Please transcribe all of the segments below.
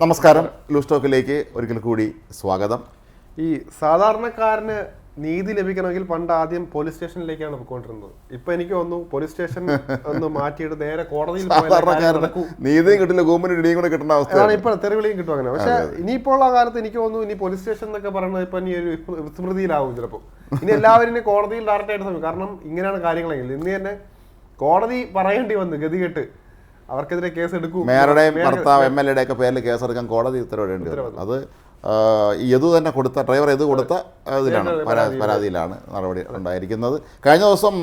നമസ്കാരം. ലൂസ് ടോക്കിലേക്ക് ഒരിക്കൽ കൂടി സ്വാഗതം. ഈ സാധാരണക്കാരന് നീതി ലഭിക്കണമെങ്കിൽ പണ്ട് ആദ്യം പോലീസ് സ്റ്റേഷനിലേക്കാണ് പോയിക്കൊണ്ടിരുന്നത്. ഇപ്പൊ എനിക്ക് തോന്നുന്നു പോലീസ് സ്റ്റേഷൻ ഒന്ന് മാറ്റിയിട്ട് നേരെ കോടതിയിൽ നീതിയും കിട്ടില്ല ഗവൺമെന്റ് ഇടിയും കൂടെ കിട്ടുന്ന അവസ്ഥ അവസ്ഥയാണ് ഇപ്പൊ തെറിവിളിയും കിട്ടും അങ്ങനെ. പക്ഷെ ഇനിയിപ്പോ ഉള്ള കാലത്ത് എനിക്ക് തോന്നുന്നു ഇനി പോലീസ് സ്റ്റേഷൻ എന്നൊക്കെ പറയുന്നത് ഇപ്പൊ ഇനി ഒരു വിസ്മൃതിയിലാവും ചിലപ്പോൾ ഇനി എല്ലാവരും കോടതിയിൽ ഡയറക്റ്റ് ആയിട്ട് കാരണം ഇങ്ങനെയാണ് കാര്യങ്ങളെങ്കിൽ ഇന്ന് തന്നെ കോടതി പറയേണ്ടി വന്നു ഗതികെട്ട് അവർക്കെതിരെ കേസ് എടുക്കും. മേയറുടെയും ഭർത്താവ് എം എൽ എയുടെ ഒക്കെ പേരിൽ കേസെടുക്കാൻ കോടതി ഉത്തരവിടേണ്ടി വരും അത് യതു തന്നെ കൊടുത്ത ഡ്രൈവർ യദു കൊടുത്ത ഇതിലാണ് പരാതി പരാതിയിലാണ് നടപടി ഉണ്ടായിരിക്കുന്നത്. കഴിഞ്ഞ ദിവസം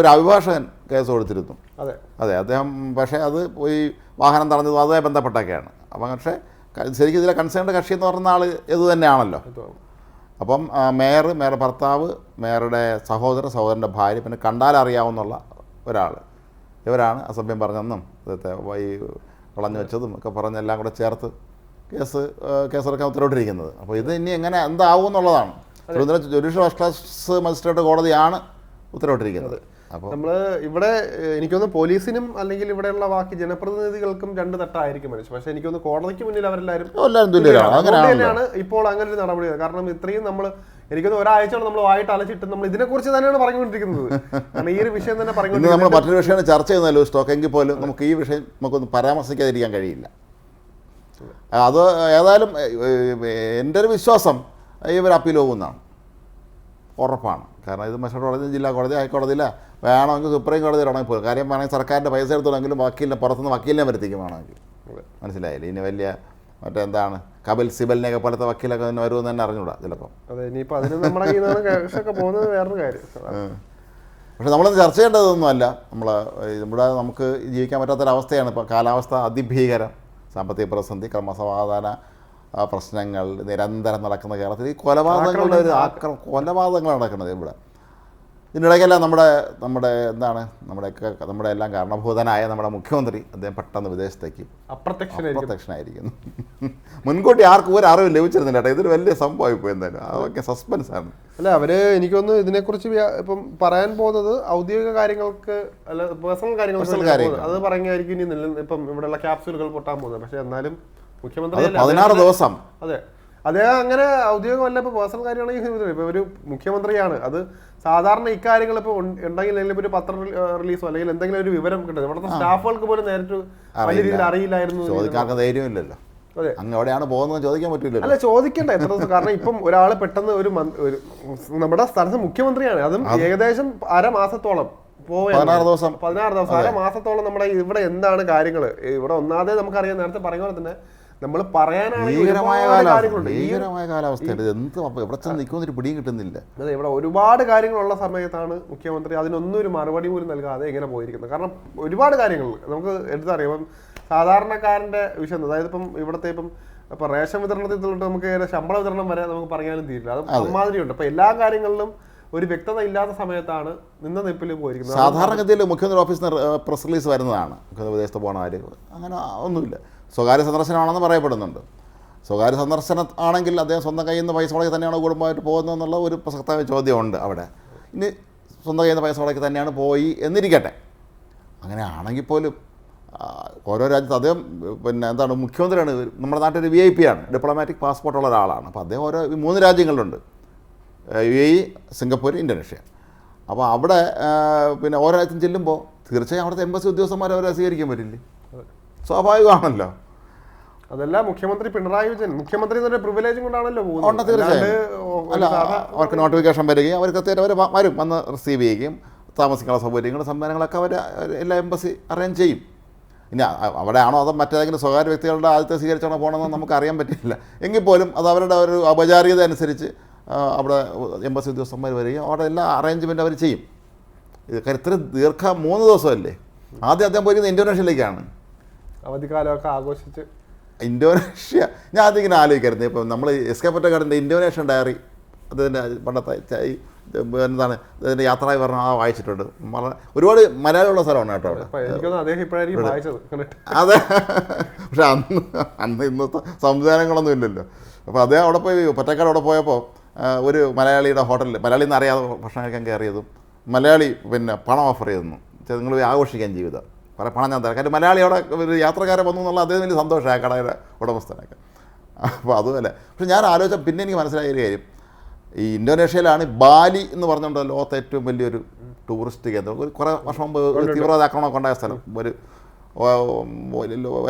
ഒരു അഭിഭാഷകൻ കേസ് കൊടുത്തിരുന്നു. അതെ. അതെ അദ്ദേഹം പക്ഷേ അത് പോയി വാഹനം തടഞ്ഞത് അതുമായി ബന്ധപ്പെട്ടൊക്കെയാണ്. അപ്പം പക്ഷേ ശരിക്കും ഇതിലെ കൺസേൺഡ് കക്ഷി എന്ന് പറയുന്ന ആൾ ഇത് തന്നെയാണല്ലോ. അപ്പം മേയർ മേയർ ഭർത്താവ് മേയറുടെ സഹോദര സഹോദരന്റെ ഭാര്യ പിന്നെ കണ്ടാൽ അറിയാവുന്നുള്ള ഒരാൾ ഇവരാണ് അസഭ്യം പറഞ്ഞെന്നും ഈ വളഞ്ഞു വെച്ചതും ഒക്കെ പറഞ്ഞെല്ലാം കൂടെ ചേർത്ത് കേസ് കേസെടുക്കാൻ ഉത്തരവിട്ടിരിക്കുന്നത് അപ്പോൾ ഇത് ഇനി എങ്ങനെ എന്താവും എന്നുള്ളതാണ് Thiruvananthapuram judicial first class magistrate കോടതിയാണ് ഉത്തരവിട്ടിരിക്കുന്നത്. നമ്മൾ ഇവിടെ എനിക്കൊന്ന് പോലീസിനും അല്ലെങ്കിൽ ഇവിടെയുള്ള ബാക്കി ജനപ്രതിനിധികൾക്കും രണ്ട് തട്ടായിരിക്കും മനുഷ്യ. പക്ഷെ എനിക്കൊന്ന് കോടതിക്ക് മുന്നിൽ അവരെല്ലാവരും തന്നെയാണ് ഇപ്പോൾ അങ്ങനെ ഒരു നടപടി കാരണം ഇത്രയും നമ്മൾ എനിക്കൊന്ന് ഒരാഴ്ച നമ്മൾ വായിട്ട് അലച്ചിട്ട് നമ്മൾ ഇതിനെ കുറിച്ച് തന്നെയാണ് പറഞ്ഞുകൊണ്ടിരിക്കുന്നത്. കാരണം ഈ ഒരു വിഷയം തന്നെ പറഞ്ഞു നമ്മൾ മറ്റൊരു വിഷയമാണ് ചർച്ച ചെയ്യുന്നല്ലോ സ്റ്റോക്ക് എങ്കിൽ പോലും നമുക്ക് ഈ വിഷയം നമുക്കൊന്ന് പരാമർശിക്കാതിരിക്കാൻ കഴിയില്ല. അത്. ഏതായാലും എന്റെ ഒരു വിശ്വാസം ഇവർ അപ്പീൽ പോകുന്നതാണ്. ഉറപ്പാണ്. കാരണം ഇത് മജിസ്ട്രേറ്റ് കോടതി ജില്ലാ കോടതി ഹൈക്കോടതിയില്ല വേണമെങ്കിൽ സുപ്രീം കോടതി കോടതിയിലാണെങ്കിൽ പോലും. കാര്യം വേണമെങ്കിൽ സർക്കാരിന്റെ പൈസ എടുത്തോളെങ്കിലും വക്കീലിനെ പുറത്തുനിന്ന് വക്കീലിനെ വരുത്തിക്കും വേണമെങ്കിൽ. മനസ്സിലായില്ലേ? ഇനി വലിയ മറ്റെന്താണ് കപിൽ സിബലിനെയൊക്കെ പോലത്തെ വക്കീലൊക്കെ തന്നെ വരുമെന്ന് തന്നെ അറിഞ്ഞൂടാ ചിലപ്പം. അതെ ഇനിയിപ്പോ അതിന് നമ്മുടെ കയ്യിൽ നിന്നാണ് കേസൊക്കെ പോകുന്നത് വേറൊരു കാര്യം. പക്ഷെ നമ്മൾ ചർച്ച ചെയ്യേണ്ടതൊന്നുമല്ല. നമ്മൾ ഇവിടെ നമുക്ക് ജീവിക്കാൻ പറ്റാത്തൊരവസ്ഥയാണ് ഇപ്പോൾ കാലാവസ്ഥ അതിഭീകരം. സാമ്പത്തിക പ്രതിസന്ധി ക്രമസമാധാന പ്രശ്നങ്ങൾ നിരന്തരം നടക്കുന്ന കേരളത്തിൽ ഈ കൊലപാതകങ്ങളുടെ ഒരു ആക്രമ കൊലപാതകങ്ങൾ നടക്കുന്നത് ഇവിടെ. ഇതിനിടയ്ക്കെല്ലാം നമ്മുടെ നമ്മുടെ എന്താണ് നമ്മുടെയൊക്കെ നമ്മുടെ എല്ലാം കാരണഭൂതനായ നമ്മുടെ മുഖ്യമന്ത്രി അദ്ദേഹം പെട്ടെന്ന് വിദേശത്തേക്ക് അപ്രത്യക്ഷനായിരിക്കും അപ്രത്യക്ഷനായിരിക്കുന്നു. മുൻകൂട്ടി ആർക്കും ഒരു അറിവ് ലഭിച്ചിരുന്നില്ല കേട്ടോ. ഇതൊരു വലിയ സംഭവമായി പോയി എന്തായാലും. അതൊക്കെ സസ്പെൻസ് ആണ്. അല്ല അവർ എനിക്കൊന്ന് ഇതിനെക്കുറിച്ച് ഇപ്പം പറയാൻ പോകുന്നത് ഔദ്യോഗിക കാര്യങ്ങൾക്ക് അല്ല പേഴ്സണൽ കാര്യങ്ങൾക്ക് കാര്യങ്ങൾ. അത് പറയുകയായിരിക്കും ഇനി ഇപ്പം ഇവിടെയുള്ള ക്യാപ്സ്യൂളുകൾ പൊട്ടാൻ പോകുന്നത്. പക്ഷേ എന്നാലും മുഖ്യമന്ത്രി പതിനാറ് ദിവസം. അതെ. അദ്ദേഹം അങ്ങനെ ഔദ്യോഗികമല്ല ഇപ്പൊ പേഴ്സണൽ കാര്യമാണെങ്കിൽ ഇപ്പൊ ഒരു മുഖ്യമന്ത്രിയാണ്. അത് സാധാരണ ഇക്കാര്യങ്ങൾ ഇപ്പൊ ഉണ്ടെങ്കിൽ അല്ലെങ്കിൽ ഒരു പത്ര റിലീസോ അല്ലെങ്കിൽ എന്തെങ്കിലും ഒരു വിവരം കിട്ടുന്നത് ഇവിടുത്തെ സ്റ്റാഫുകൾക്ക് പോലും നേരിട്ട് വലിയ രീതിയിൽ അറിയില്ലായിരുന്നു ചോദിക്കാർക്ക് ധൈര്യമില്ലല്ലോ. അതെ. അങ്ങ് എവിടെയാണ് പോകുന്നത് ചോദിക്കാൻ പറ്റില്ല അല്ല ചോദിക്കണ്ട എത്ര ദിവസം. കാരണം ഇപ്പം ഒരാൾ പെട്ടെന്ന് ഒരു നമ്മുടെ സ്ഥലത്ത് മുഖ്യമന്ത്രിയാണ്. അതും ഏകദേശം അരമാസത്തോളം. പതിനാറ് ദിവസം. പതിനാറ് ദിവസം. അരമാസത്തോളം നമ്മുടെ ഇവിടെ എന്താണ് കാര്യങ്ങൾ ഇവിടെ ഒന്നാമതേ നമുക്കറിയാം. നേരത്തെ പറഞ്ഞ പോലെ തന്നെ നമ്മൾ പറയാനാണ് ഭീകരമായ കാലാവസ്ഥയാണ് എന്ത് എവിടെ ചെന്ന് നിൽക്കുമെന്നൊരു പിടിയും കിട്ടുന്നില്ല. അതെ ഇവിടെ ഒരുപാട് കാര്യങ്ങളുള്ള സമയത്താണ് മുഖ്യമന്ത്രി അതിനൊന്നും ഒരു മറുപടി പോലും നൽകാതെ ഇങ്ങനെ പോയിരിക്കുന്നത്. കാരണം ഒരുപാട് കാര്യങ്ങൾ. നമുക്ക് എടുത്തറിയാം. ഇപ്പം സാധാരണക്കാരന്റെ വിഷയം അതായത് ഇപ്പം ഇവിടുത്തെ ഇപ്പം ഇപ്പൊ റേഷൻ വിതരണത്തിൽ തൊട്ട് നമുക്ക് ശമ്പള വിതരണം വരെ നമുക്ക് പറയാനും തീരില്ല. അത് അമ്മാതിരിയുണ്ട്. അപ്പൊ എല്ലാ കാര്യങ്ങളിലും ഒരു വ്യക്തത ഇല്ലാത്ത സമയത്താണ് നിന്ന നിപ്പിൽ പോയിരിക്കുന്നത്. സാധാരണഗതിയിൽ മുഖ്യമന്ത്രി ഓഫീസിൽ നിന്ന് പ്രസ് റിലീസ് വരുന്നതാണ്. മുഖ്യമന്ത്രി വിദേശത്ത് പോകണ ആര് അങ്ങനെ ഒന്നുമില്ല. സ്വകാര്യ സന്ദർശനമാണെന്ന് പറയപ്പെടുന്നുണ്ട്. സ്വകാര്യ സന്ദർശനം ആണെങ്കിൽ അദ്ദേഹം സ്വന്തം കയ്യിൽ നിന്ന് പൈസ മുടക്കി തന്നെയാണ് കുടുംബമായിട്ട് പോകുന്നതെന്നുള്ള ഒരു പ്രസക്തമായ ചോദ്യമുണ്ട് അവിടെ. ഇനി സ്വന്തം കയ്യിൽ നിന്ന് പൈസ മുടക്കി തന്നെയാണ് പോയി എന്നിരിക്കട്ടെ. അങ്ങനെ ആണെങ്കിൽ പോലും ഓരോ രാജ്യത്ത് അദ്ദേഹം പിന്നെ എന്താണ് മുഖ്യമന്ത്രിയാണ് നമ്മുടെ നാട്ടിൽ വി ഐ പി ആണ് ഡിപ്ലോമാറ്റിക് പാസ്പോർട്ടുള്ള ഒരാളാണ്. അപ്പോൾ അദ്ദേഹം ഓരോ മൂന്ന് രാജ്യങ്ങളിലുണ്ട് U A E Singapore Indonesia. അപ്പോൾ അവിടെ പിന്നെ ഓരോ രാജ്യത്തും ചെല്ലുമ്പോൾ തീർച്ചയായും അവിടുത്തെ എംബസി ഉദ്യോഗസ്ഥന്മാരെ അവരെ സ്വീകരിക്കാൻ പറ്റില്ലേ? സ്വാഭാവികമാണല്ലോ. അതല്ല മുഖ്യമന്ത്രി പിണറായി വിജയൻ. മുഖ്യമന്ത്രി എന്നൊരു പ്രിവിലേജും കൊണ്ടാണല്ലോ പോകുന്നത്. തീർച്ചയായും. അല്ല അവർക്ക് നോട്ടിഫിക്കേഷൻ വരികയും അവർ കൃത്യമായിട്ട് അവർ വരും. വന്ന് റിസീവ് ചെയ്യുകയും താമസിക്കാനുള്ള സൗകര്യങ്ങൾ സംവിധാനങ്ങളൊക്കെ അവർ എല്ലാ എംബസി അറേഞ്ച് ചെയ്യും. ഇനി അവിടെയാണോ അതോ മറ്റേതെങ്കിലും സ്വകാര്യ വ്യക്തികളുടെ ആദ്യത്തെ സ്വീകരിച്ചാണോ പോകണമെന്ന് നമുക്ക് അറിയാൻ പറ്റില്ല. എങ്കിൽ പോലും അത് അവരുടെ ഒരു ഔപചാരികത അനുസരിച്ച് അവിടെ എംബസി ഉദ്യോഗസ്ഥന്മാർ വരികയും അവിടെ എല്ലാ അറേഞ്ച്മെന്റ് അവർ ചെയ്യും. ഇത് ഇത്ര ദീർഘ മൂന്ന് ദിവസമല്ലേ? ആദ്യം അദ്ദേഹം പോയിരിക്കുന്നത് ഇന്തോനേഷ്യയിലേക്കാണ് അവധിക്കാലമൊക്കെ ആഘോഷിച്ച്. ഇന്തോനേഷ്യ. ഞാൻ അതിങ്ങനെ ആലോചിക്കായിരുന്നു. ഇപ്പം നമ്മൾ എസ് കെ പൊറ്റക്കാടിന്റെ ഇന്തോനേഷ്യൻ ഡയറി അതിന്റെ പണ്ടത്തെ ഈ എന്താണ് അതിന്റെ യാത്രാ വിവരണം ആ വായിച്ചിട്ടുണ്ട്. ഒരുപാട് മലയാളമുള്ള സ്ഥലമാണ് കേട്ടോ അവിടെ. അതെ. പക്ഷെ അന്ന് അന്ന് ഇന്നത്തെ സംവിധാനങ്ങളൊന്നും ഇല്ലല്ലോ. അപ്പോൾ അതേ അവിടെ പോയി പൊറ്റക്കാട് അവിടെ പോയപ്പോൾ ഒരു മലയാളിയുടെ ഹോട്ടലിൽ മലയാളി എന്ന് അറിയാതെ ഭക്ഷണം കഴിക്കാൻ കയറിയതും മലയാളി പിന്നെ പണം ഓഫർ ചെയ്തെന്നു നിങ്ങൾ ആഘോഷിക്കാൻ ജീവിതം. കുറേ പണം ഞാൻ തരാം. കാര്യം മലയാളി അവിടെ ഒരു യാത്രക്കാരെ വന്നു എന്നുള്ള അദ്ദേഹം വലിയ സന്തോഷമായി കടയുടെ ഉടമസ്ഥനൊക്കെ. അപ്പോൾ അതുമല്ല. പക്ഷെ ഞാൻ ആലോചിച്ച പിന്നെ എനിക്ക് മനസ്സിലായ ഒരു കാര്യം. ഈ ഇന്തോനേഷ്യയിലാണ് ബാലി എന്ന് പറഞ്ഞുകൊണ്ട് ലോകത്തെ ഏറ്റവും വലിയൊരു ടൂറിസ്റ്റ് കേന്ദ്രം. ഒരു കുറേ വർഷം മുമ്പ് ഒരു തീവ്രവാദ ആക്രമണമൊക്കെ ഉണ്ടായ സ്ഥലം. ഒരു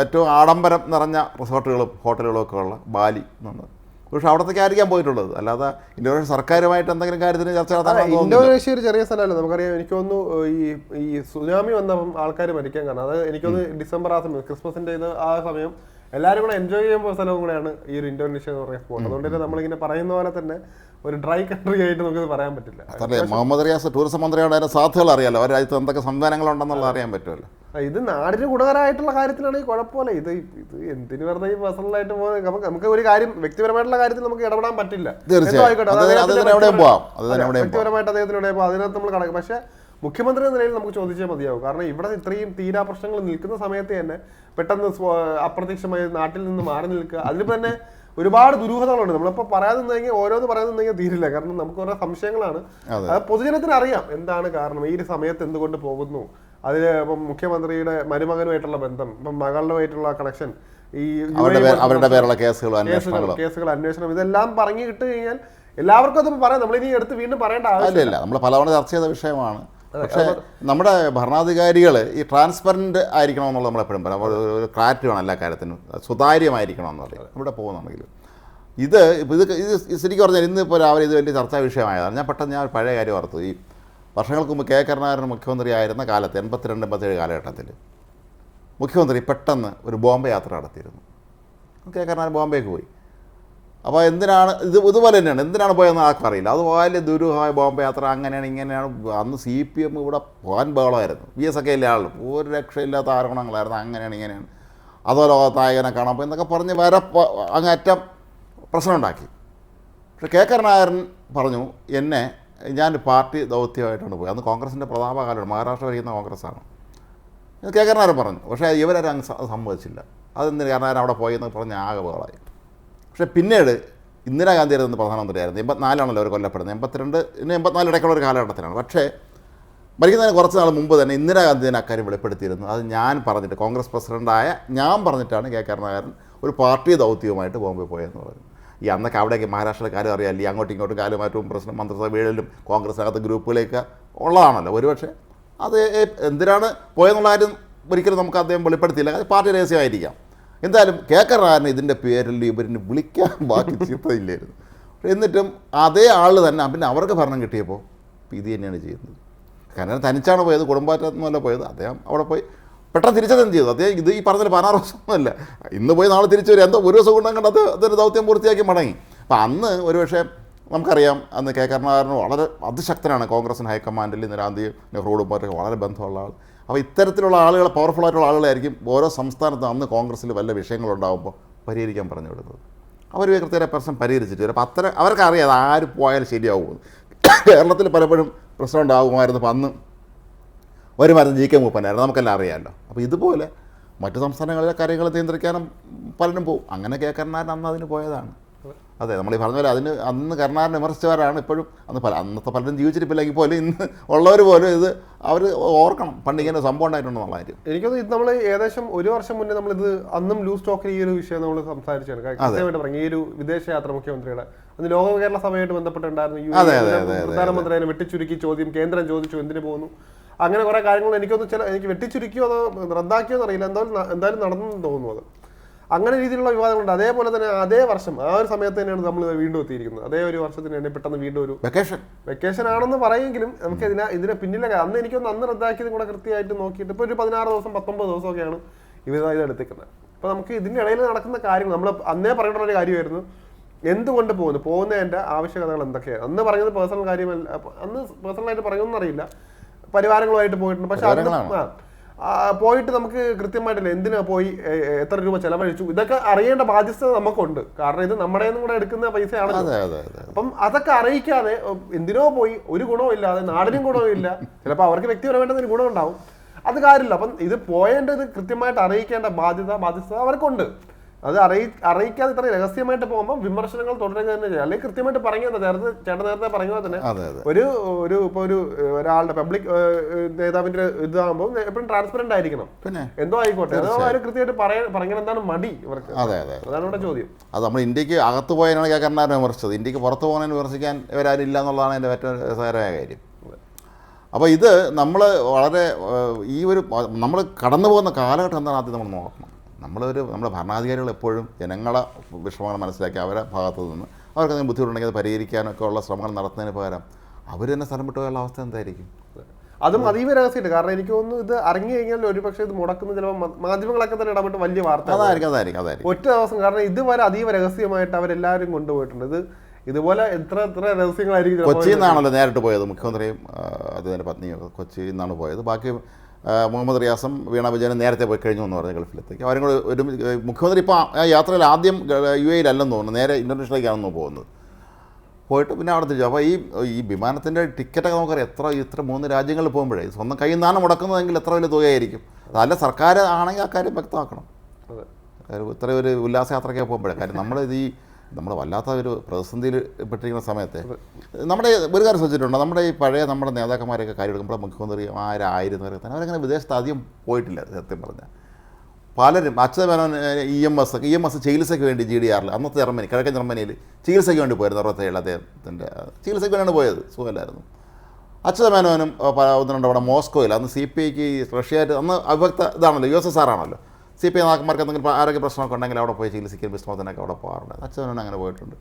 ഏറ്റവും ആഡംബരം നിറഞ്ഞ റിസോർട്ടുകളും ഹോട്ടലുകളും ഒക്കെ ഉള്ള ബാലി എന്നുള്ളത് പക്ഷെ അവിടത്തേക്ക് ആയിരിക്കാൻ പോയിട്ടുള്ളത്. അല്ലാതെ ഇന്തോനേഷ്യ സർക്കാരുമായിട്ട് എന്തെങ്കിലും കാര്യത്തിന് ചർച്ച നടത്താൻ ഇന്തോനേഷ്യ ഒരു ചെറിയ സ്ഥലമല്ല? നമുക്കറിയാം എനിക്ക് തോന്നുന്നു ഈ ഈ സുനാമി വന്നപ്പം ആൾക്കാർ മരിക്കാൻ കാരണം. അത് എനിക്ക് തോന്നുന്നു ഡിസംബർ ആ സമയം ക്രിസ്മസിന്റെ ഇത് ആ സമയം എല്ലാവരും കൂടെ എൻജോയ് ചെയ്യാൻ പോകുന്ന സ്ഥലവും കൂടെയാണ് ഈ ഒരു ഇന്തോനേഷ്യ എന്ന് പറയുന്ന സ്പോട്ട്. അതുകൊണ്ട് തന്നെ നമ്മളിങ്ങനെ പറയുന്ന പോലെ തന്നെ ഒരു ഡ്രൈ കൺട്രി ആയിട്ട് നമുക്കിത് പറയാൻ പറ്റില്ല. മുഹമ്മദ് റിയാസ് ടൂറിസം മന്ത്രിയുടെ സാധ്യതകൾ അറിയാലോ? അവർ രാജ്യത്ത് എന്തൊക്കെ സംവിധാനങ്ങളുണ്ടെന്നുള്ളത് അറിയാൻ പറ്റുമല്ലോ. ആ, ഇത് നാടിന് ഗുണകരമായിട്ടുള്ള കാര്യത്തിലാണെങ്കിൽ കുഴപ്പമില്ല? ഇത് ഇത് എന്തിനു വെറുതെ ഈ പേഴ്സണലായിട്ട് പോകുന്നത് നമുക്ക് നമുക്ക് ഒരു കാര്യം വ്യക്തിപരമായിട്ടുള്ള കാര്യത്തിൽ നമുക്ക് ഇടപെടാൻ പറ്റില്ല. വ്യക്തിപരമായിട്ട് അദ്ദേഹത്തിന് എവിടെയും പോവാം. അതിനകത്ത് നമ്മൾ കണക്ക് പക്ഷേ മുഖ്യമന്ത്രി എന്ന നിലയിൽ നമുക്ക് ചോദിച്ചേ മതിയാവും. കാരണം ഇവിടെ ഇത്രയും തീരാ പ്രശ്നങ്ങൾ നിൽക്കുന്ന സമയത്ത് തന്നെ പെട്ടെന്ന് അപ്രത്യക്ഷമായി നാട്ടിൽ നിന്ന് മാറി നിൽക്കുക. അതിൽ തന്നെ ഒരുപാട് ദുരൂഹതകളുണ്ട്. നമ്മളിപ്പോൾ പറയാതെ നിന്നെങ്കിൽ ഓരോന്ന് പറയാതെ നിന്നെങ്കിൽ തീരില്ല. കാരണം നമുക്ക് ഓരോ സംശയങ്ങളാണ്. അത് പൊതുജനത്തിന് അറിയാം. എന്താണ് കാരണം? ഈ ഒരു സമയത്ത് എന്തുകൊണ്ട് പോകുന്നു? അതിൽ ഇപ്പം മുഖ്യമന്ത്രിയുടെ മരുമകനുമായിട്ടുള്ള ബന്ധം ഇപ്പം മകളുമായിട്ടുള്ള കണക്ഷൻ ഈ അവരുടെ പേരുള്ള കേസുകൾ കേസുകൾ അന്വേഷണം ഇതെല്ലാം പറഞ്ഞു കിട്ടു കഴിഞ്ഞാൽ എല്ലാവർക്കും അത് പറയാം. നമ്മളിനി എടുത്ത് വീണ്ടും പറയേണ്ട ആവശ്യമില്ല. നമ്മൾ പലവണ ചർച്ച ചെയ്ത വിഷയമാണ്. പക്ഷേ നമ്മുടെ ഭരണാധികാരികൾ ഈ ട്രാൻസ്പെറന്റ് ആയിരിക്കണമെന്നുള്ള നമ്മൾ എപ്പോഴും പറയാം. ഒരു ക്ലാരിറ്റി വേണം എല്ലാ കാര്യത്തിനും. സുതാര്യമായിരിക്കണം എന്ന് പറയും. ഇവിടെ പോകുന്നുണ്ടെങ്കിൽ ഇത് ഇപ്പോൾ ഇത് ഇത് ശരിക്കും പറഞ്ഞാൽ ഇന്നിപ്പോൾ രാവിലെ ഇത് വലിയ ചർച്ചാ വിഷയമായതാണ്. ഞാൻ പെട്ടെന്ന് ഞാൻ പഴയ കാര്യം ഓർത്തു. ഈ വർഷങ്ങൾക്ക് മുമ്പ് കെ കരുണാകരൻ മുഖ്യമന്ത്രി ആയിരുന്ന കാലത്ത് എൺപത്തിരണ്ട് എൺപത്തേഴ് കാലഘട്ടത്തിൽ മുഖ്യമന്ത്രി പെട്ടെന്ന് ഒരു ബോംബെ യാത്ര നടത്തിയിരുന്നു. കെ കരുണാകരൻ ബോംബെക്ക് പോയി. അപ്പോൾ എന്തിനാണ് ഇത് ഇതുപോലെ തന്നെയാണ് എന്തിനാണ് പോയതെന്ന് ആർക്കും അറിയില്ല. അത് വലിയ ദുരൂഹമായ ബോംബെ യാത്ര അങ്ങനെയാണ് ഇങ്ങനെയാണ്. അന്ന് സി പി എം ഇവിടെ പോകാൻ ബഹളമായിരുന്നു. വി എസ് ഒക്കെ ഇല്ല ഒരു രക്ഷയില്ലാത്ത ആരോപണങ്ങളായിരുന്നു. അങ്ങനെയാണ് ഇങ്ങനെയാണ്. അതോ നായകനെ കാണാൻ പോയി എന്നൊക്കെ പറഞ്ഞ് വരെ അങ്ങേറ്റം പ്രശ്നമുണ്ടാക്കി. പക്ഷേ കെ കരുണാകരൻ പറഞ്ഞു എന്നെ ഞാൻ പാർട്ടി ദൗത്യമായിട്ടാണ് പോയത്. അന്ന് കോൺഗ്രസിന്റെ പ്രതാപകാലമാണ്. മഹാരാഷ്ട്ര ഭരിക്കുന്ന കോൺഗ്രസ്സാണ്. ഇത് കെ പറഞ്ഞു. പക്ഷേ ഇവരാരും അങ്ങ് സമ്മതിച്ചില്ല. അതെന്തിന് കരുണാകരൻ അവിടെ പോയി എന്ന് പറഞ്ഞ് ആകെ ബഹളായി പക്ഷേ പിന്നീട് ഇന്ദിരാഗാന്ധി ആയിരുന്നു പ്രധാനമന്ത്രിയായിരുന്നു. എൺപത്തിനാലാണല്ലോ അവർ കൊല്ലപ്പെടുന്നത്. എൺപത്തിരണ്ട് ഇന്ന് എൺപത്തിനാല് ഇടയ്ക്കുള്ള ഒരു കാലഘട്ടത്തിലാണ്. പക്ഷേ മരിക്കുന്നതിന് കുറച്ച് നാൾ മുമ്പ് തന്നെ ഇന്ദിരാഗാന്ധി തന്നെ അക്കാര്യം വെളിപ്പെടുത്തിയിരുന്നു. അത് ഞാൻ പറഞ്ഞിട്ട് കോൺഗ്രസ് പ്രസിഡന്റായ ഞാൻ പറഞ്ഞിട്ടാണ് കെ കരുണാകരൻ ഒരു പാർട്ടി ദൗത്യവുമായിട്ട് ബോംബെ പോയെന്ന് പറഞ്ഞു. ഈ അന്നൊക്കെ അവിടെയൊക്കെ മഹാരാഷ്ട്രയിലെ കാര്യം അറിയാമല്ലേ അങ്ങോട്ടും ഇങ്ങോട്ടും കാലുമാറ്റവും പ്രശ്നം മന്ത്രിസഭയിലും കോൺഗ്രസിനകത്ത് ഗ്രൂപ്പുകളെയൊക്കെ ഉള്ളതാണല്ലോ. ഒരുപക്ഷെ അത് എന്തിനാണ് പോയെന്നുള്ള കാര്യം ഒരിക്കലും നമുക്ക് അദ്ദേഹം വെളിപ്പെടുത്തിയില്ല. അത് പാർട്ടി രഹസ്യമായിരിക്കാം. എന്തായാലും കെ കരുണാകരൻ ഇതിന്റെ പേരിൽ ഇവരിന് വിളിക്കാൻ ബാക്കി ചീത്തയില്ലായിരുന്നു എന്നിട്ടും അതേ ആൾ തന്നെ പിന്നെ അവർക്ക് ഭരണം കിട്ടിയപ്പോൾ ഇത് തന്നെയാണ് ചെയ്യുന്നത്. കാരണം തനിച്ചാണ് പോയത് കുടുംബമായിട്ടൊന്നുമല്ല പോയത്. അദ്ദേഹം അവിടെ പോയി പെട്ടെന്ന് തിരിച്ചതെന്ത് ചെയ്തു? അദ്ദേഹം ഇത് ഈ പറഞ്ഞ പതിനാറ് ദിവസമൊന്നുമല്ല ഇന്ന് പോയി നാളെ തിരിച്ചു വരും. എന്തോ ഒരു ദിവസം കൊണ്ട് കണ്ട് അത് അതൊരു ദൗത്യം പൂർത്തിയാക്കി മടങ്ങി. അപ്പം അന്ന് ഒരുപക്ഷെ നമുക്കറിയാം അന്ന് കെ കരുണാകരൻ വളരെ അതിശക്തനാണ് കോൺഗ്രസിന് ഹൈക്കമാൻഡിൽ ഇന്ദിരാഗാന്ധിയും നെഹ്റുവും മറ്റൊക്കെ വളരെ ബന്ധമുള്ള ആൾ. അപ്പോൾ ഇത്തരത്തിലുള്ള ആളുകൾ പവർഫുൾ ആയിട്ടുള്ള ആളുകളായിരിക്കും ഓരോ സംസ്ഥാനത്തും അന്ന് കോൺഗ്രസ്സിൽ വല്ല വിഷയങ്ങളുണ്ടാകുമ്പോൾ പരിഹരിക്കാൻ പറഞ്ഞു കൊടുത്തത് അവർ കൃത്യമായ പ്രശ്നം പരിഹരിച്ചിട്ട് വരും. അപ്പം അത്ര അവർക്ക് അത് ആര് പോയാലും ശരിയാവുമെന്ന് കേരളത്തിൽ പലപ്പോഴും പ്രശ്നം ഉണ്ടാകുമായിരുന്നു അപ്പം അന്ന് ഒരു മരുന്ന് ജി കെ മൂപ്പനായിരുന്നു നമുക്കെല്ലാം അറിയാമല്ലോ അപ്പോൾ ഇതുപോലെ മറ്റു സംസ്ഥാനങ്ങളിലെ കാര്യങ്ങൾ നിയന്ത്രിക്കാനും പലരും പോകും അങ്ങനെ കെ കരുണാകരൻ അന്ന് അതിന് പോയതാണ്. അതെ നമ്മൾ ഈ പറഞ്ഞ പോലെ അതിന് അന്ന് കരുണാകരൻ വിമർശിച്ചവരാണ് ഇപ്പോഴും അന്ന് പല അന്നത്തെ പലരും ജീവിച്ചിരിപ്പില്ലെങ്കിൽ പോലും ഇന്ന് ഉള്ളവർ പോലും ഇത് അവർ ഓർക്കണം. പണ്ട് ഇങ്ങനെ സംഭവം ഉണ്ടായിട്ടുണ്ടെന്നുള്ള കാര്യം. എനിക്കത് ഇത് നമ്മൾ ഏകദേശം ഒരു വർഷം മുന്നേ നമ്മളിത് അന്നും ലൂസ് ടോക്കിൽ ഈ ഒരു വിഷയം നമ്മൾ സംസാരിച്ചാണ് കൃത്യമായിട്ട് പറഞ്ഞു ഈ ഒരു വിദേശയാത്ര മുഖ്യമന്ത്രിയുടെ അന്ന് ലോക കേരള സഭയായിട്ട് ബന്ധപ്പെട്ടുണ്ടായിരുന്നു പ്രധാനമന്ത്രി അതിനെ വെട്ടിച്ചുരുക്കി ചോദ്യം കേന്ദ്രം ചോദിച്ചു എന്തിനു പോകുന്നു? അങ്ങനെ കുറെ കാര്യങ്ങൾ എനിക്കൊന്ന് ചില എനിക്ക് വെട്ടിച്ചുരുക്കിയോ അതോ റദ്ദാക്കിയോ എന്നറിയില്ല എന്തായാലും എന്തായാലും നടന്നെന്ന് തോന്നുന്നു അത്. അങ്ങനെ രീതിയിലുള്ള വിവാദങ്ങളുണ്ട്. അതേപോലെ തന്നെ അതേ വർഷം ആ ഒരു സമയത്ത് തന്നെയാണ് നമ്മൾ വീണ്ടും എത്തിയിരിക്കുന്നത്. അതേ ഒരു വർഷത്തിന് തന്നെ പെട്ടെന്ന് വീണ്ടും ഒരു വെക്കേഷൻ വെക്കേഷൻ ആണെന്ന് പറയുമെങ്കിലും നമുക്ക് ഇതിനെ ഇതിനെ പിന്നിലെ അന്ന് എനിക്കൊന്ന് അന്ന് റദ്ദാക്കിയത് കൂടെ കൃത്യമായിട്ട് നോക്കിയിട്ട് ഇപ്പോൾ ഒരു പതിനാറ് ദിവസം പത്തൊമ്പത് ദിവസമൊക്കെയാണ് ഇവർ ഇത് എടുത്തിരിക്കുന്നത്. അപ്പോൾ നമുക്ക് ഇതിന്റെ ഇടയിൽ നടക്കുന്ന കാര്യങ്ങൾ നമ്മൾ അന്നേ പറയേണ്ട ഒരു കാര്യമായിരുന്നു. എന്തുകൊണ്ട് പോകുന്നു? പോകുന്നതിന്റെ ആവശ്യകതകൾ എന്തൊക്കെയാണ്? അന്ന് പറഞ്ഞത് പേഴ്സണൽ കാര്യമല്ല അന്ന് പേഴ്സണലായിട്ട് പറയുമെന്നറിയില്ല പരിവാരങ്ങളുമായിട്ട് പോയിട്ടുണ്ട്. പക്ഷെ ആ, പോയിട്ട് നമുക്ക് കൃത്യമായിട്ടില്ല. എന്തിനാ പോയി എത്ര രൂപ ചെലവഴിച്ചു? ഇതൊക്കെ അറിയേണ്ട ബാധ്യത നമുക്കുണ്ട്. കാരണം ഇത് നമ്മുടെ കൂടെ എടുക്കുന്ന പൈസയാണ് അപ്പം അതൊക്കെ അറിയിക്കാതെ എന്തിനോ പോയി ഒരു ഗുണവും ഇല്ലാതെ നാടിനും ഗുണവും ഇല്ല. ചിലപ്പോൾ അവർക്ക് വ്യക്തിപരമായിട്ട് ഒരു ഗുണം ഉണ്ടാവും അത് കാര്യമില്ല. അപ്പം ഇത് പോയേണ്ടത് കൃത്യമായിട്ട് അറിയിക്കേണ്ട ബാധ്യത ബാധ്യത അവർക്കുണ്ട്. അത് അറിയി അറിയിക്കാതെ ഇത്ര രഹസ്യമായിട്ട് പോകുമ്പോൾ വിമർശനങ്ങൾ തുടരുക തന്നെ ചെയ്യും. അല്ലെങ്കിൽ കൃത്യമായിട്ട് പറഞ്ഞു തന്നെ നേരത്തെ ചേട്ടൻ നേരത്തെ പറഞ്ഞ പോലെ തന്നെ ഒരു ഒരു ഇപ്പൊ ഒരു ഒരാളുടെ പബ്ലിക് നേതാവിന്റെ ഇതാകുമ്പോൾ എപ്പോഴും ട്രാൻസ്പെറന്റ് ആയിരിക്കണം. പിന്നെ? എന്തോ ആയിക്കോട്ടെ. അതോ അവർ കൃത്യമായിട്ട് പറയാൻ പറയാൻ എന്താണ് മടി ഇവർക്ക്? അതെ അതെ അതാണ് ഇവിടെ ചോദ്യം. അത് നമ്മൾ ഇന്ത്യയ്ക്ക് അകത്ത് പോയതിനാണ് കേൾക്കാരനാണ് വിമർശിച്ചത്. ഇന്ത്യയ്ക്ക് പുറത്ത് പോകുന്നതിന് വിമർശിക്കാൻ ഇവരാരും ഇല്ല എന്നുള്ളതാണ് എന്റെ ഏറ്റവും രസകരമായ കാര്യം. അപ്പോൾ ഇത് നമ്മൾ വളരെ ഈ ഒരു നമ്മൾ കടന്നു പോകുന്ന കാലഘട്ടം എന്താണ് ആദ്യം നമ്മൾ നോക്കണം? നമ്മളൊരു നമ്മുടെ ഭരണാധികാരികൾ എപ്പോഴും ജനങ്ങളെ വിഷമങ്ങൾ മനസ്സിലാക്കി അവരെ ഭാഗത്തു നിന്ന് അവർക്ക് എന്തെങ്കിലും ബുദ്ധിമുട്ടുണ്ടെങ്കിൽ അത് പരിഹരിക്കാനൊക്കെ ഉള്ള ശ്രമങ്ങൾ നടത്തുന്നതിന് പകരം അവർ തന്നെ സ്ഥലം വിട്ടു പോയുള്ള അവസ്ഥ എന്തായിരിക്കും? അതും അതീവ രഹസ്യമുണ്ട് കാരണം എനിക്ക് തോന്നുന്നു ഇത് അറിഞ്ഞു കഴിഞ്ഞാൽ ഒരു പക്ഷേ ഇത് മുടക്കുന്ന ചിലപ്പോൾ മാധ്യമങ്ങളൊക്കെ തന്നെ ഇടപെട്ട് വലിയ വാർത്ത അതായിരിക്കും അതായിരിക്കും അതായിരിക്കും. ഒറ്റ ദിവസം. കാരണം ഇതുവരെ അതീവ രഹസ്യമായിട്ട് അവരെല്ലാവരും കൊണ്ടുപോയിട്ടുണ്ട്. ഇത് ഇതുപോലെ എത്ര എത്ര രഹസ്യങ്ങളായിരിക്കും കൊച്ചിയിൽ നിന്നാണല്ലോ നേരിട്ട് പോയത് മുഖ്യമന്ത്രിയും അതുപോലെ അദ്ദേഹത്തിന്റെ പത്നിയും കൊച്ചിയിൽ നിന്നാണ് പോയത്. ബാക്കി മുഹമ്മദ് റിയാസും വീണ വിജയനും നേരത്തെ പോയി കഴിഞ്ഞു എന്ന് പറഞ്ഞു ഗൾഫിലെത്തേക്ക്. അവരും കൂടെ ഒരു മുഖ്യമന്ത്രി ഇപ്പോൾ ആ യാത്രയിൽ ആദ്യം യു എയിലല്ലെന്ന് തോന്നുന്നു. നേരെ ഇന്റർനാഷണലിലേക്കാണെന്ന് പോകുന്നത് പോയിട്ട് പിന്നെ അവിടെ തിരിച്ചു. അപ്പോൾ ഈ ഈ വിമാനത്തിന്റെ ടിക്കറ്റൊക്കെ നമുക്കറിയാം. എത്ര ഇത്ര മൂന്ന് രാജ്യങ്ങളിൽ പോകുമ്പോഴേ സ്വന്തം കയ്യിൽ നിന്നാണ് മുടക്കുന്നതെങ്കിൽ എത്ര വലിയ തുകയായിരിക്കും. അതല്ല സർക്കാർ ആണെങ്കിൽ ആ കാര്യം വ്യക്തമാക്കണം. അതെ. ഇത്രയും ഇത്ര ഒരു ഉല്ലാസയാത്രയ്ക്ക് പോകുമ്പോഴേ. കാര്യം നമ്മൾ ഈ നമ്മൾ വല്ലാത്ത ഒരു പ്രതിസന്ധിയിൽ പെട്ടിരിക്കുന്ന സമയത്ത്. നമ്മുടെ ഒരു കാര്യം ശ്രദ്ധിച്ചിട്ടുണ്ട്? നമ്മുടെ ഈ പഴയ നമ്മുടെ നേതാക്കന്മാരൊക്കെ കാര്യം എടുക്കുമ്പോൾ മുഖ്യമന്ത്രി ആരായിരുന്നു തന്നെ അവരങ്ങനെ വിദേശത്ത് അധികം പോയിട്ടില്ല സത്യം പറഞ്ഞാൽ പലരും അച്ഛൻ Menon E M S E M S ചികിത്സയ്ക്ക് വേണ്ടി ജി ഡി ആറിൽ അന്നത്തെ ജർമ്മനി കിഴക്കൻ ജർമ്മനിയിൽ ചികിത്സയ്ക്ക് വേണ്ടി പോയിരുന്നു അറുപത്തേഴ് അദ്ദേഹത്തിന്റെ ചികിത്സയ്ക്ക് വേണ്ടിയാണ് പോയത് സുഖമില്ലായിരുന്നു. അച്യുത മേനോനും ആ, ഒന്ന് രണ്ടവിടെ മോസ്കോയിൽ അന്ന് സി പി ഐക്ക് റഷ്യയായിട്ട് അന്ന് അവിഭക്ത ഇതാണല്ലോ യു എസ് എസ് ആർ ആണല്ലോ. സി പി ഐ എന്തെങ്കിലും ആരോഗ്യ പ്രശ്നമൊക്കെ ഉണ്ടെങ്കിൽ അവിടെ പോയി ചികിത്സിക്കാൻ ബിസ്മോത്തിനൊക്കെ അവിടെ പോകാറുണ്ട്. അച്ഛനും അങ്ങനെ പോയിട്ടുണ്ട്.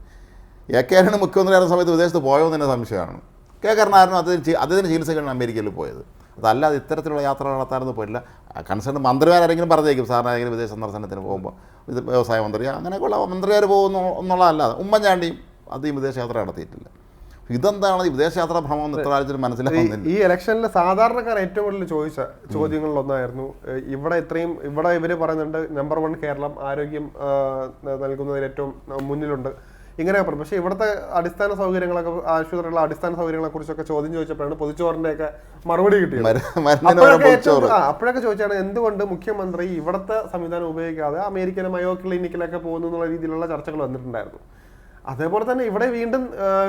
എ കെ ആരാണ് മുഖ്യമന്ത്രി ആയിരുന്ന സമയത്ത് വിദേശത്ത് പോയോ എന്ന് സംശയമാണ്. കെ അദ്ദേഹത്തിന് അദ്ദേഹം അദ്ദേഹത്തിന് ചികിത്സയ്ക്കാണ് അമേരിക്കയിൽ പോയത്. അതല്ലാതെ ഇത്തരത്തിലുള്ള യാത്ര നടത്താനൊന്നും പോയില്ല കൺസേൺ മന്ത്രിമാരെങ്കിലും പറഞ്ഞേക്കും സാറിന് ആരെങ്കിലും വിദേശ സന്ദർശനത്തിന് പോകുമ്പോൾ വ്യവസായ മന്ത്രി അങ്ങനെയൊക്കെയുള്ള മന്ത്രിമാർ പോകുന്നു എന്നുള്ളതല്ലാതെ ഉമ്മൻചാണ്ടിയും അധികം വിദേശയാത്ര നടത്തിയിട്ടില്ല. ഇതെന്താണ് ഈ വിദേശയാത്രാ ഭ്രമം ഇത്ര ആഴ്ചയിൽ ഈ- ഇലക്ഷനിൽ സാധാരണക്കാർ ഏറ്റവും കൂടുതൽ ചോദിച്ച ചോദ്യങ്ങളിൽ ഒന്നായിരുന്നു. ഇവിടെ ഇത്രയും ഇവിടെ ഇവർ പറയുന്നുണ്ട് നമ്പർ വൺ കേരളം ആരോഗ്യം നൽകുന്നതിൽ ഏറ്റവും മുന്നിലുണ്ട്. ഇങ്ങനെയൊക്കെ പറഞ്ഞു പക്ഷേ ഇവിടുത്തെ അടിസ്ഥാന സൗകര്യങ്ങളൊക്കെ ആശുപത്രികളുടെ അടിസ്ഥാന സൗകര്യങ്ങളെ കുറിച്ചൊക്കെ ചോദ്യം ചോദിച്ചപ്പോഴാണ് പൊതുച്ചോറിന്റെ ഒക്കെ മറുപടി കിട്ടിയത്. അപ്പോഴൊക്കെ ചോദിച്ചാണ് എന്തുകൊണ്ട് മുഖ്യമന്ത്രി ഇവിടുത്തെ സംവിധാനം ഉപയോഗിക്കാതെ അമേരിക്കയിലെ മയോ ക്ലിനിക്കിലൊക്കെ പോകുന്നു എന്നുള്ള രീതിയിലുള്ള ചർച്ചകൾ വന്നിട്ടുണ്ടായിരുന്നു. അതേപോലെ തന്നെ ഇവിടെ വീണ്ടും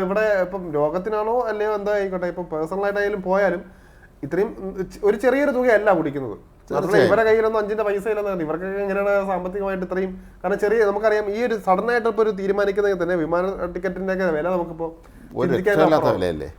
ഇവിടെ ഇപ്പം രോഗത്തിനാണോ അല്ലയോ എന്താ ആയിക്കോട്ടെ ഇപ്പം പേഴ്സണലായിട്ടായാലും പോയാലും ഇത്രയും ഒരു ചെറിയൊരു തുകയല്ല കുടിക്കുന്നത്. ഇവരുടെ കയ്യിലൊന്നും അഞ്ചിന്റെ പൈസ ഇല്ലെന്നാണ്. ഇവർക്ക് എങ്ങനെയാണ് സാമ്പത്തികമായിട്ട് ഇത്രയും കാരണം ചെറിയ നമുക്കറിയാം ഈ ഒരു സഡൻ ആയിട്ട് ഇപ്പൊ ഒരു തീരുമാനിക്കുന്നതിൽ തന്നെ വിമാന ടിക്കറ്റിന്റെ ഒക്കെ വില നമുക്കിപ്പോ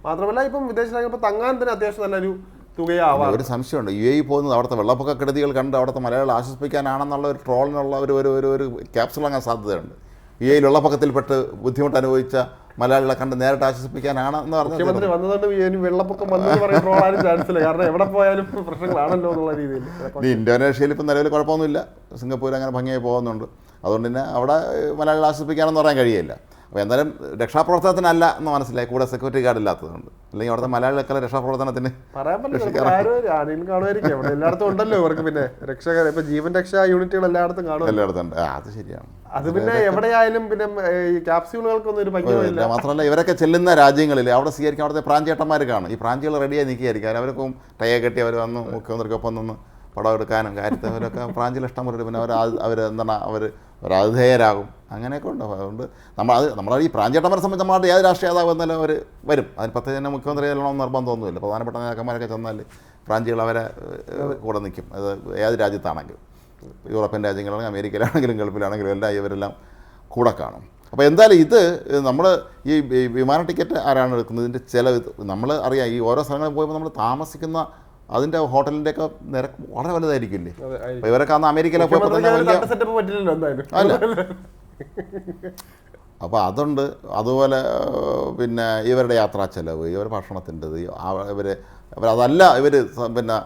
മാത്രമല്ല ഇപ്പം വിദേശ രാജ്യങ്ങൾ തങ്ങാൻ തന്നെ അത്യാവശ്യം നല്ലൊരു തുകയാവാം. ഒരു സംശയമുണ്ട്. യു എ പോകുന്നത് അവിടുത്തെ വെള്ളപ്പൊക്ക കെടുതികൾ കണ്ട് അവിടുത്തെ മലയാളികൾ ആശ്വസിപ്പിക്കാനാണെന്നുള്ള ഒരു ട്രോളിനുള്ള ഒരു ഒരു ഒരു ക്യാപ്സുൾ അങ്ങനെ സാധ്യതയുണ്ട്. യു എയിൽ വെള്ളപ്പൊക്കത്തിൽപ്പെട്ട് ബുദ്ധിമുട്ട് അനുഭവിച്ച മലയാളികളെ കണ്ട് നേരിട്ട് ആശ്വസിപ്പിക്കാനാണ് എന്ന് മുഖ്യമന്ത്രി വന്നതുകൊണ്ട് വെള്ളപ്പൊക്കം ട്രോളാനും കാരണം എവിടെ പോയാലും പ്രശ്നങ്ങളാണല്ലോ എന്നുള്ള രീതിയിൽ. ഇനി ഇന്തോനേഷ്യയിൽ ഇപ്പം നിലവിൽ കുഴപ്പമൊന്നുമില്ല. സിംഗപ്പൂർ അങ്ങനെ ഭംഗിയായി പോകുന്നുണ്ട്. അതുകൊണ്ട് തന്നെ അവിടെ മലയാളികളെ ആശ്വസിപ്പിക്കാനൊന്നും പറയാൻ കഴിയില്ല അപ്പോൾ എന്തായാലും രക്ഷാപ്രവർത്തനത്തിനല്ല എന്ന് മനസ്സിലായി. കൂടെ സെക്യൂരിറ്റി ഗാർഡ് ഇല്ലാത്തതുകൊണ്ട്. അല്ലെങ്കിൽ അവിടുത്തെ മലയാളികളൊക്കെ രക്ഷാപ്രവർത്തനത്തിന് എല്ലായിടത്തും ഉണ്ടല്ലോ ഇവർക്ക് പിന്നെ. രക്ഷകർ ഇപ്പൊ ജീവൻ രക്ഷാ യൂണിറ്റുകൾ എല്ലായിടത്തും കാണും എല്ലായിടത്തും ഉണ്ട്. അത് ശരിയാണ്. അത് പിന്നെ എവിടെയായാലും പിന്നെ ഈ ക്യാപ്സ്യൂളുകൾക്കൊന്നും ഒരു ഭംഗിയില്ല മാത്രമല്ല ഇവരൊക്കെ ചെല്ലുന്ന രാജ്യങ്ങളിൽ അവിടെ സ്വീകരിക്കാൻ അവിടുത്തെ പ്രാഞ്ചേട്ടന്മാർ കാണും. ഈ പ്രാഞ്ചികൾ റെഡിയായി നിൽക്കുകയായിരിക്കും. അവരൊക്കെ ടയ കെട്ടി അവർ വന്ന് മുഖ്യമന്ത്രിക്കൊപ്പം നിന്ന് പടം എടുക്കാനും കാര്യത്തിൽ അവരൊക്കെ പ്രാഞ്ചിൽ ഇഷ്ടം പോലെ പിന്നെ അവർ അവർ എന്താണ് അവർ ഒരു ആതിഥേയരാകും അങ്ങനെയൊക്കെ ഉണ്ടാവും അതുകൊണ്ട് നമ്മൾ അത് നമ്മളെ ഈ പ്രാഞ്ചേട്ടന്മാരെ സംബന്ധിച്ച് നമ്മുടെ ഏത് രാഷ്ട്രീയ നേതാവ് എന്നാലും അവർ വരും. അതിന് പത്ത് തന്നെ മുഖ്യമന്ത്രി ചെല്ലണമെന്ന് നിർബന്ധമൊന്നുമില്ല. പ്രധാനപ്പെട്ട നേതാക്കന്മാരൊക്കെ ചെന്നാൽ പ്രാഞ്ചികൾ അവരെ കൂടെ നിൽക്കും. അത് ഏത് രാജ്യത്താണെങ്കിലും. യൂറോപ്യൻ രാജ്യങ്ങളാണെങ്കിലും അമേരിക്കയിലാണെങ്കിലും ഗൾഫിലാണെങ്കിലും എല്ലാം ഇവരെല്ലാം കൂടെ കാണും. അപ്പോൾ എന്തായാലും ഇത് നമ്മൾ ഈ ഈ വിമാന ടിക്കറ്റ് ആരാണ് എടുക്കുന്നത് ഇതിന്റെ ചില നമ്മൾ അറിയാം. ഈ ഓരോ സ്ഥലങ്ങളിൽ പോയപ്പോൾ നമ്മൾ താമസിക്കുന്ന അതിന്റെ ഹോട്ടലിന്റെയൊക്കെ നിരക്ക് വളരെ വലുതായിരിക്കില്ലേ. ഇവരൊക്കെ അന്ന് അമേരിക്കയിലെ പോയപ്പോൾ തന്നെ വലിയ അല്ല. അപ്പോൾ അതുണ്ട്. അതുപോലെ പിന്നെ ഇവരുടെ യാത്രാ ചെലവ് ഇവർ ഭക്ഷണത്തിന്റെത് ഇവർ അവരതല്ല അതല്ല ഇവർ പിന്നെ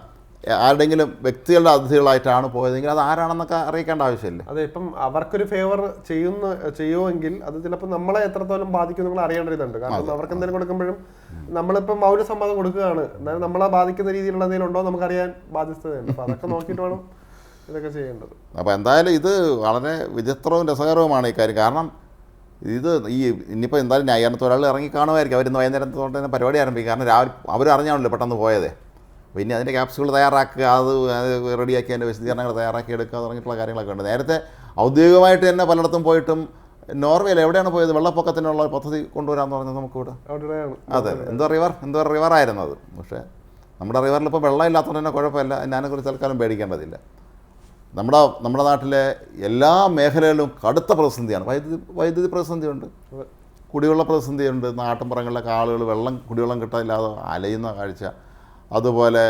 ആരുടെങ്കിലും വ്യക്തികളുടെ അതിഥികളായിട്ടാണ് പോയതെങ്കിൽ അത് ആരാണെന്നൊക്കെ അറിയിക്കേണ്ട ആവശ്യമില്ല. അതെ ഇപ്പം അവർക്കൊരു ഫേവർ ചെയ്യുന്ന ചെയ്യുമെങ്കിൽ അത് ചിലപ്പോൾ നമ്മളെ എത്രത്തോളം ബാധിക്കും നിങ്ങൾ അറിയേണ്ടതുണ്ട് കാരണം അവർക്ക് എന്തെങ്കിലും കൊടുക്കുമ്പോഴും നമ്മളിപ്പം മൗനസമ്മതം കൊടുക്കുകയാണ്. എന്നാലും നമ്മളെ ബാധിക്കുന്ന രീതിയിലുള്ള എന്തെങ്കിലും ഉണ്ടോ നമുക്കറിയാൻ ബാധ്യതയുണ്ട് അപ്പം അതൊക്കെ നോക്കിയിട്ട് വേണം ഇതൊക്കെ ചെയ്യേണ്ടത്. അപ്പോൾ എന്തായാലും ഇത് വളരെ വിചിത്രവും രസകരവുമാണ് ഈ കാര്യം. കാരണം ഇത് ഈ ഇനിയിപ്പോൾ എന്തായാലും ന്യായാരണത്ത് ഒരാൾ ഇറങ്ങി കാണുമായിരിക്കും. അവരിന്ന് വൈകുന്നേരം തൊട്ട് തന്നെ പരിപാടി ആരംഭിക്കും. കാരണം രാവിലെ അവർ അറിഞ്ഞാണല്ലോ പെട്ടെന്ന് പോയതേ. പിന്നെ അതിന്റെ ക്യാപ്സുകൾ തയ്യാറാക്കുക അത് റെഡിയാക്കി അതിന്റെ വിശദീകരണങ്ങൾ തയ്യാറാക്കി എടുക്കുക തുടങ്ങിയിട്ടുള്ള കാര്യങ്ങളൊക്കെ ഉണ്ട്. നേരത്തെ ഔദ്യോഗികമായിട്ട് തന്നെ പലയിടത്തും പോയിട്ടും നോർവേയിൽ എവിടെയാണ് പോയത്? വെള്ളപ്പൊക്കത്തിനുള്ള പദ്ധതി കൊണ്ടുവരാമെന്ന് പറഞ്ഞത് നമുക്കിവിടെ? അതെ. എന്തോ റിവർ എന്തോ റിവർ ആയിരുന്നു അത്. പക്ഷേ നമ്മുടെ റിവറിൽ ഇപ്പോൾ വെള്ളം ഇല്ലാത്തതുകൊണ്ട് തന്നെ കുഴപ്പമില്ല. ഞാനെക്കുറിച്ച് തൽക്കാലം പേടിക്കേണ്ടതില്ല നമ്മുടെ നമ്മുടെ നാട്ടിലെ എല്ലാ മേഖലകളിലും കടുത്ത പ്രതിസന്ധിയാണ്. വൈദ്യുതി വൈദ്യുതി പ്രതിസന്ധിയുണ്ട്. കുടിവെള്ള പ്രതിസന്ധിയുണ്ട്. നാട്ടിൻപുറങ്ങളിലൊക്കെ ആളുകൾ വെള്ളം കുടിവെള്ളം കിട്ടാനില്ലാതെ അലയുന്ന കാഴ്ച. അതുപോലെ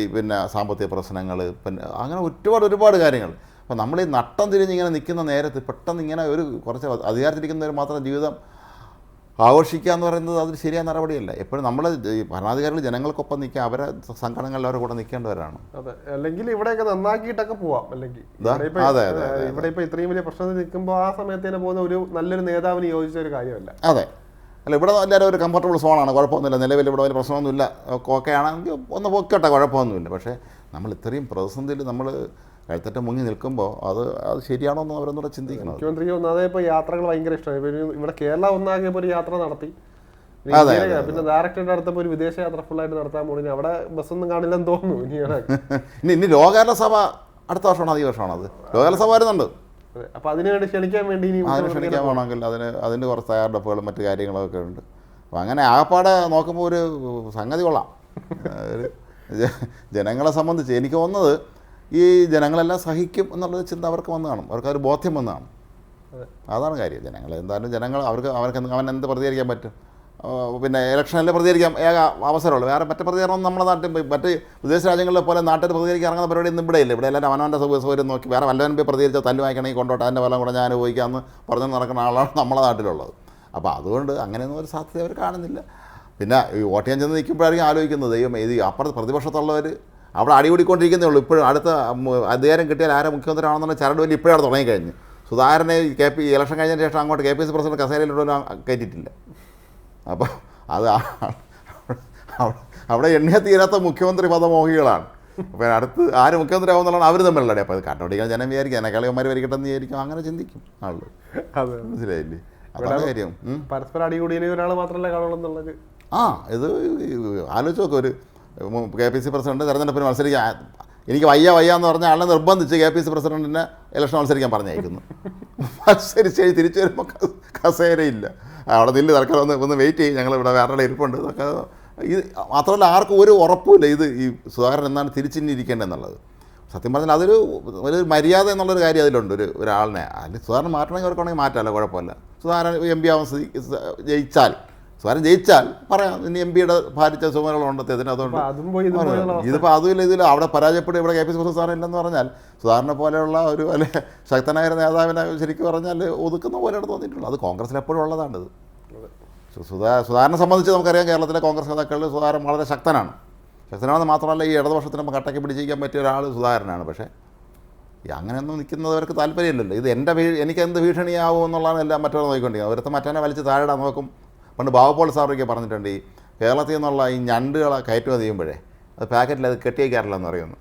ഈ പിന്നെ സാമ്പത്തിക പ്രശ്നങ്ങൾ പിന്നെ അങ്ങനെ ഒരുപാട് ഒരുപാട് കാര്യങ്ങൾ. അപ്പോൾ നമ്മൾ ഈ നട്ടം തിരിഞ്ഞിങ്ങനെ നിൽക്കുന്ന നേരത്ത് പെട്ടെന്ന് ഇങ്ങനെ ഒരു കുറച്ച് അധികാരത്തിരിക്കുന്നവർ മാത്രം ജീവിതം ആഘോഷിക്കുക എന്ന് പറയുന്നത് അതൊരു ശരിയായ നടപടിയല്ല. എപ്പോഴും നമ്മൾ ഭരണാധികാരികൾ ജനങ്ങൾക്കൊപ്പം നിൽക്കുക അവരെ സംഘടനകളിൽ അവരുടെ കൂടെ നിൽക്കേണ്ടവരാണ്. അതെ. അല്ലെങ്കിൽ ഇവിടെയൊക്കെ നന്നാക്കിയിട്ടൊക്കെ പോവാം. അല്ലെങ്കിൽ അതെ, അതെ, ഇവിടെ ഇപ്പൊ ഇത്രയും വലിയ പ്രശ്നത്തിൽ നിൽക്കുമ്പോൾ ആ സമയത്ത് തന്നെ പോകുന്ന ഒരു നല്ലൊരു നേതാവിന് യോജിച്ച ഒരു കാര്യമല്ല. അതെ. അല്ല ഇവിടെ എല്ലാവരും ഒരു കംഫർട്ടബിൾ സോണാണ് കുഴപ്പമൊന്നുമില്ല. നിലവിൽ ഇവിടെ വലിയ പ്രശ്നമൊന്നുമില്ല. ഒക്കെ ആണെങ്കിൽ ഒന്ന് പൊക്കട്ടെ കുഴപ്പമൊന്നുമില്ല. പക്ഷേ നമ്മൾ ഇത്രയും പ്രതിസന്ധിയിൽ നമ്മൾ കഴുത്തറ്റ മുങ്ങി നിൽക്കുമ്പോൾ അത് അത് ശരിയാണോ എന്ന് അവരൊന്നും അവരൊന്നുകൂടെ ചിന്തിക്കണം. മുഖ്യമന്ത്രിക്ക് ഒന്നാതെ ഇപ്പോൾ യാത്രകൾ ഭയങ്കര ഇഷ്ടമായി. ഇവിടെ കേരള ഒന്നാകെ ഒരു യാത്ര നടത്തി. അതെ, പിന്നെ ഡയറക്ടറുടെ അടുത്ത് ഒരു വിദേശ യാത്ര ഫുള്ളായിട്ട് നടത്താൻ പോണി. അവിടെ ബസ്സൊന്നും കാണില്ലെന്ന് തോന്നുന്നു. ഇനി ഇനി ലോകാല സഭ അടുത്ത വർഷമാണോ? ഈ വർഷമാണോ അത്? ലോകാല സഭ വരുന്നുണ്ട്. അപ്പൊ അതിനു വേണ്ടി ക്ഷണിക്കാൻ വേണ്ടി അതിന് ക്ഷണിക്കാൻ അതിന് അതിന്റെ കുറച്ച് തയ്യാറെടുപ്പുകളും മറ്റു കാര്യങ്ങളൊക്കെ ഉണ്ട്. അപ്പോൾ അങ്ങനെ ആകപ്പാടെ നോക്കുമ്പോൾ ഒരു സംഗതി കൊള്ളാം. ഒരു ജനങ്ങളെ സംബന്ധിച്ച് എനിക്ക് തോന്നുന്നത് ഈ ജനങ്ങളെല്ലാം സഹിക്കും എന്നുള്ളൊരു ചിന്ത അവർക്ക് വന്നു കാണും. അവർക്ക് ഒരു ബോധ്യം വന്നു കാണും. അതെ. അതാണ് കാര്യം. ജനങ്ങൾ എന്തായാലും ജനങ്ങൾ അവർക്ക് അവർക്ക് അവൻ എന്ത് പ്രതികരിക്കാൻ പറ്റും? പിന്നെ ഇലക്ഷനിൽ പ്രതികരിക്കാൻ ഏക അവസരമുള്ളൂ. വേറെ മറ്റു പ്രതികരണം നമ്മുടെ നാട്ടിൽ മറ്റ് വിദേശ രാജ്യങ്ങളിലെ പോലെ നാട്ടിൽ പ്രതികരിക്കാൻ ഇറങ്ങുന്ന പരിപാടി ഒന്നും ഇവിടെ ഇല്ല. ഇവിടെ എല്ലാവരും അവനവന്റെ സൗകര്യം നോക്കി. വേറെ വല്ലവനും പോയി പ്രതികരിച്ചാൽ തല്ലു വാങ്ങിക്കണമെങ്കിൽ കൊണ്ടോട്ടെ അതിന്റെ ഫലം കൂടെ ഞാൻ അനുഭവിക്കാമെന്ന് പറഞ്ഞു നടക്കുന്ന ആളാണ് നമ്മുടെ നാട്ടിലുള്ളത്. അപ്പോൾ അതുകൊണ്ട് അങ്ങനെയൊന്നും ഒരു സാധ്യത അവർ കാണുന്നില്ല. പിന്നെ ഈ വോട്ട് ചെയ്യാൻ ചെന്ന് നിൽക്കുമ്പോഴായിരിക്കും ആലോചിക്കുന്നത്. ദൈവം ഇത് അപ്പുറത്ത് പ്രതിപക്ഷത്തുള്ളവർ അവിടെ അടികൂടിക്കൊണ്ടിരിക്കുന്നേ ഉള്ളൂ. ഇപ്പോഴും അടുത്ത അധികാരം കിട്ടിയാൽ ആരെ മുഖ്യമന്ത്രി ആണെന്നുള്ള ചരട് വലിയ ഇപ്പോഴാണ് തുടങ്ങിക്കഴിഞ്ഞു. സുധാകരനെ കെ പി ഇലക്ഷൻ കഴിഞ്ഞതിന് ശേഷം അങ്ങോട്ട് കെ പി സി പ്രസിഡന്റ് കസേരയിലൂടെ കയറ്റിയിട്ടില്ല. അപ്പോൾ അത് അവിടെ എണ്ണിയ തീരാത്ത മുഖ്യമന്ത്രി പദമോഹികളാണ്. അപ്പോൾ അടുത്ത് ആര് മുഖ്യമന്ത്രി ആവുന്നുള്ളതാണ് അവർ തമ്മിലുള്ള അപ്പോൾ അത് കണ്ടുപിടിക്കാൻ ജനം വിചാരിക്കും. എന്നെക്കാളിയന്മാർ വരിക്കട്ടെ എന്ന് വിചാരിക്കും. അങ്ങനെ ചിന്തിക്കും ആളുകൾ അതെ. മനസ്സിലായില്ലേ? അതാണ് കാര്യം. പരസ്പരം അടികൂടിയതിന് ഒരാൾ മാത്രമല്ല കാണുള്ളൂ ആ ഇത് ആലോചിച്ച് നോക്കും. ഒരു കെ പി സി പ്രസിഡന്റ് തെരഞ്ഞെടുപ്പിന് മത്സരിക്കാൻ എനിക്ക് വയ്യ വയ്യ എന്ന് പറഞ്ഞ ആളെ നിർബന്ധിച്ച് കെ പി സി പ്രസിഡന്റിനെ ഇലക്ഷൻ മത്സരിക്കാൻ പറഞ്ഞയക്കുന്നു. മത്സരിച്ച് തിരിച്ചു വരുമ്പോൾ കസേരയില്ല. അവിടെ നില്ല് തൽക്കാലം ഒന്ന് ഒന്ന് വെയിറ്റ് ചെയ്യും. ഞങ്ങൾ ഇവിടെ വേറെ ഇരിപ്പുണ്ട്. ഇതൊക്കെ ഇത് മാത്രമല്ല ആർക്കും ഒരു ഉറപ്പുമില്ല ഇത് ഈ സുധാകരൻ എന്നാണ് തിരിച്ചിരിക്കേണ്ടതെന്നുള്ളത് സത്യം പറഞ്ഞാൽ അതൊരു ഒരു മര്യാദ എന്നുള്ളൊരു കാര്യം അതിലുണ്ട്. ഒരു ഒരാളിനെ. അതിൽ സുധാകരൻ മാറ്റണമെങ്കിൽ അവർക്കാണെങ്കിൽ മാറ്റാമല്ലോ കുഴപ്പമില്ല. സുധാകരൻ എം പി ആവാൻ ജയിച്ചാൽ. സുധാകരൻ ജയിച്ചാൽ പറയാം ഇനി എം പിയുടെ ഭാരിച്ച ചുമതലകളുണ്ട് അതിന് അതുകൊണ്ട് ഇതിപ്പോൾ അതുമില്ല ഇതിൽ അവിടെ പരാജയപ്പെടും ഇവിടെ കെ പി സി പ്രസിഡന്റ് സ്ഥാനം ഇല്ലെന്ന് പറഞ്ഞാൽ സുധാരണ പോലെയുള്ള ഒരു അല്ലെ ശക്തനായ നേതാവിനെ ശരിക്കും പറഞ്ഞാൽ ഒതുക്കുന്ന പോലെയാണ് തോന്നിയിട്ടുള്ളത് അത് കോൺഗ്രസ്സിൽ എപ്പോഴും ഉള്ളതാണ് ഇത്. സുധാ സുധാകരനെ സംബന്ധിച്ച് നമുക്കറിയാം കേരളത്തിലെ കോൺഗ്രസ് നേതാക്കളിൽ സുധാരൻ വളരെ ശക്തനാണ്. ശക്തനാണെന്ന് മാത്രമല്ല ഈ ഇടതുപക്ഷത്തിന് നമുക്ക് കട്ടയ്ക്ക് പിടിച്ചിരിക്കാൻ പറ്റിയ ഒരാൾ സുധാകരനാണ്. പക്ഷേ അങ്ങനെയൊന്നും നിൽക്കുന്നവർക്ക് താല്പര്യമില്ലല്ലോ. ഇത് എന്റെ ഭീ എനിക്ക് എന്ത് ഭീഷണിയാവും എന്നുള്ളതാണ് എല്ലാം മറ്റൊരു നോക്കിക്കൊണ്ടിരിക്കുന്നത്. അവരത്തെ മറ്റവനെ വലിച്ച് താഴെ നോക്കും. പണ്ട് ബാബുപോൾ സാറൊക്കെ പറഞ്ഞിട്ടുണ്ട് ഈ കേരളത്തിൽ നിന്നുള്ള ഈ ഞണ്ടുകളെ കയറ്റുമതി ചെയ്യുമ്പോഴേ അത് പാക്കറ്റിൽ അത് കെട്ടി വയ്ക്കാറില്ല എന്ന് പറയുന്നു.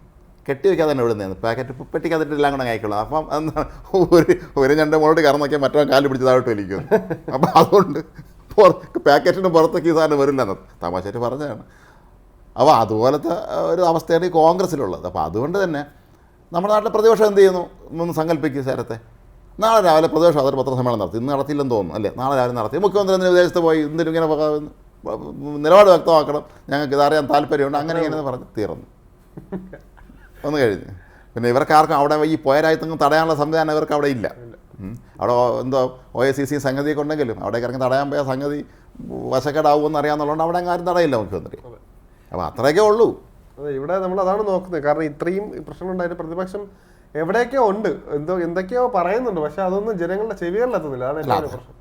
കെട്ടി വയ്ക്കാതെ തന്നെ ഇവിടുന്ന് പാക്കറ്റ് പെട്ടിക്കകത്തിട്ട് എല്ലാം കൂടെ കഴിക്കുള്ളൂ അപ്പം എന്താ ഒരു ഒരു ഞണ്ട് മുകളിൽ കറന്ന് നോക്കിയാൽ മറ്റോ കാലിൽ പിടിച്ച് താഴോട്ട് വലിക്കും. അപ്പം അതുകൊണ്ട് പാക്കറ്റിന് പുറത്തേക്ക് ഈ സാധനം വരില്ലെന്ന് തമാശയായിട്ട് പറഞ്ഞതാണ്. അപ്പോൾ അതുപോലത്തെ ഒരു അവസ്ഥയാണ് ഈ കോൺഗ്രസ്സിലുള്ളത്. അപ്പോൾ അതുകൊണ്ട് തന്നെ നമ്മുടെ നാട്ടിലെ പ്രതിപക്ഷം എന്ത് ചെയ്യുന്നു? ഒന്ന് സങ്കല്പിക്കുക ശരത്തെ. നാളെ രാവിലെ പ്രദേശം അതൊരു പത്രസമ്മേളനം നടത്തി. ഇന്ന് നടത്തിയില്ലെന്ന് തോന്നുന്നു അല്ലേ? നാളെ രാവിലെ നടത്തി. മുഖ്യമന്ത്രി എന്തിനു വിദേശത്ത് പോയി എന്തിനും ഇങ്ങനെ നിലപാട് വ്യക്തമാക്കണം. ഞങ്ങൾക്ക് ഇതറിയാൻ താല്പര്യമുണ്ട്. അങ്ങനെ ഇങ്ങനെ പറഞ്ഞ് തീർന്നു. ഒന്ന് കഴിഞ്ഞ്. പിന്നെ ഇവർക്ക് ആർക്കും അവിടെ ഈ പോയരായിത്തങ്ങൾ തടയാനുള്ള സംവിധാനം ഇവർക്ക് അവിടെ ഇല്ല. അവിടെ എന്തോ ഒ എസ് സി സി സംഗതിയൊക്കെ ഉണ്ടെങ്കിലും അവിടേക്ക് ഇറങ്ങി തടയാൻ പോയ സംഗതി വശക്കേടാവുമെന്ന് അറിയാമെന്നുള്ളതുകൊണ്ട് അവിടെ ആരും തടയില്ല മുഖ്യമന്ത്രി. അപ്പോൾ അത്രയൊക്കെ ഉള്ളൂ. അതെ ഇവിടെ നമ്മൾ അതാണ് നോക്കുന്നത്. കാരണം ഇത്രയും പ്രശ്നങ്ങളുണ്ടായിട്ട് പ്രതിപക്ഷം എവിടെയൊക്കെയോ ഉണ്ട്. എന്തോ എന്തൊക്കെയോ പറയുന്നുണ്ട്. പക്ഷെ അതൊന്നും ജനങ്ങളുടെ ചെവികളിലെത്തുന്നില്ല. അതാണ് എന്റെ പ്രശ്നം.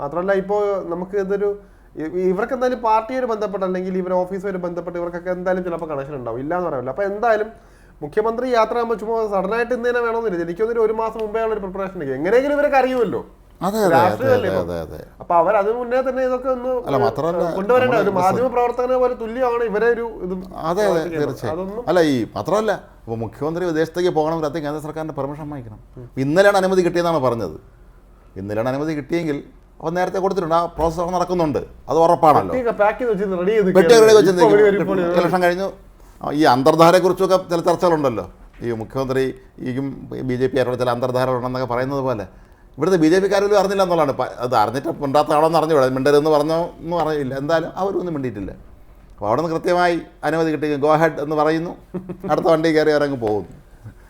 മാത്രമല്ല ഇപ്പോ നമുക്ക് ഇതൊരു ഇവർക്ക് എന്തായാലും പാർട്ടിയായിട്ട് ബന്ധപ്പെട്ട് അല്ലെങ്കിൽ ഇവർ ഓഫീസുമായിട്ട് ബന്ധപ്പെട്ട് ഇവർക്കൊക്കെ എന്തായാലും ചിലപ്പോൾ കണക്ഷൻ ഉണ്ടാവും. ഇല്ല എന്ന് പറയാനില്ല അപ്പോൾ എന്തായാലും മുഖ്യമന്ത്രി യാത്ര ആകുമ്പോൾ ചുമ്മാ സഡനായിട്ട് ഇന്ന് തന്നെ വേണമെന്നില്ല. എനിക്കൊന്നൊരു ഒരു മാസം മുമ്പേ ഉള്ള ഒരു പ്രിപ്പറേഷൻ എങ്ങനെയെങ്കിലും ഇവരൊക്കെ അറിയുമല്ലോ. അതെ അതെ അതെ അതെ അപ്പൊ അവർ അത് മുന്നേ തന്നെ ഇതൊക്കെ ഒന്ന് അല്ല, മാത്രമല്ല കൊണ്ടുവരേണ്ട. ഒരു മാധ്യമ പ്രവർത്തകനെ പോലെ തുല്യമാണ് ഇവരെ ഒരു ഇത് അതെ അതെ. തീർച്ചയായും. അല്ല ഈ മാത്രമല്ല അപ്പോൾ മുഖ്യമന്ത്രി വിദേശത്തേക്ക് പോകണമെങ്കിൽ അത് കേന്ദ്ര സർക്കാരിന്റെ പെർമിഷൻ വാങ്ങിക്കണം. ഇന്നലെയാണ് അനുമതി കിട്ടിയെന്നാണ് പറഞ്ഞത്. ഇന്നലെയാണ് അനുമതി കിട്ടിയെങ്കിൽ അപ്പോൾ നേരത്തെ കൊടുത്തിട്ടുണ്ട്. ആ പ്രോസസ്സ് നടക്കുന്നുണ്ട്. അത് ഉറപ്പാണല്ലോ. ഇലക്ഷൻ കഴിഞ്ഞു. ഈ അന്തർധാരയെക്കുറിച്ചൊക്കെ ചില ചർച്ചകളുണ്ടല്ലോ. ഈ മുഖ്യമന്ത്രി ഈ ബി ജെ പി ആയിട്ടുള്ള ചില അന്തർധാരകളുണ്ടെന്നൊക്കെ പറയുന്നത് പോലെ. ഇവിടുത്തെ ബി ജെ പിക്കാരും അറിഞ്ഞില്ല എന്നുള്ളതാണ്. അത് അറിഞ്ഞിട്ട് മിണ്ടാത്തതാണോന്ന് അറിഞ്ഞുകൂടാ. മിണ്ടരുതെന്ന് പറഞ്ഞോ ഒന്നും അറിയില്ല. എന്തായാലും അവരൊന്നും മിണ്ടിയിട്ടില്ല. അപ്പോൾ അവിടെ നിന്ന് കൃത്യമായി അനുമതി കിട്ടി. ഗോ ഹെഡ് എന്ന് പറയുന്നു. അടുത്ത വണ്ടി കയറി അവരങ്ങ് പോകുന്നു.